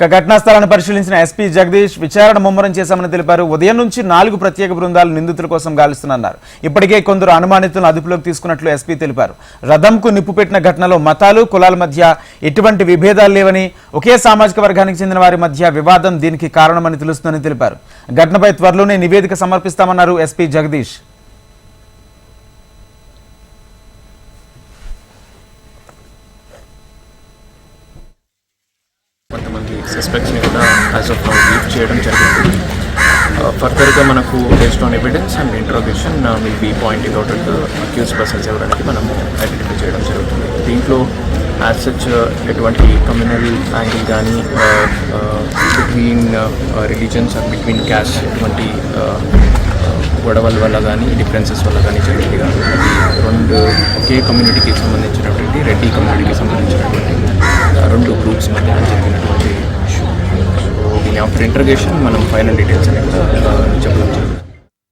ఇక ఘటనా స్థలాన్ని పరిశీలించిన ఎస్పీ జగదీష్ విచారణ ముమ్మరం చేశామని తెలిపారు. ఉదయం నుంచి నాలుగు ప్రత్యేక బృందాలు నిందితుల కోసం గాలిస్తున్నారు. ఇప్పటికే కొందరు అనుమానితులను అదుపులోకి తీసుకున్నట్లు ఎస్పీ తెలిపారు. రథంకు నిప్పు పెట్టిన ఘటనలో మతాలు కులాల మధ్య ఎటువంటి విభేదాలు లేవని ఒకే సామాజిక వర్గానికి చెందిన వారి మధ్య వివాదం దీనికి కారణమని తెలుస్తుందని తెలిపారు. ఘటనపై త్వరలోనే నివేదిక సమర్పిస్తామన్నారు ఎస్పీ జగదీష్. కొంతమంది సస్పెక్ట్స్ని కూడా యాజ్ ఆఫ్ నౌ లీవ్ చేయడం జరిగింది. Uh, ఫర్దర్గా మనకు based on evidence and interrogation may be pointing out accused persons ఎవరనేది మనం ఐడెంటిఫై చేయడం జరుగుతుంది. దీంట్లో యాజ్ సచ్ uh, ఎటువంటి కమ్యూనల్ యాంగిల్ కానీ between religions and between caste ఎటువంటి uh, గొడవల వల్ల కానీ డిఫరెన్సెస్ వల్ల కానీ జరిగింది కాదు రెండు ఒకే కమ్యూనిటీకి సంబంధించినటువంటి రెడ్డి కమ్యూనిటీకి సంబంధించినటువంటి రెండు గ్రూప్స్ మధ్య జరిగినటువంటి ఆఫ్టర్ ఇంటర్గేషన్ మనం ఫైనల్ డీటెయిల్స్ అనేది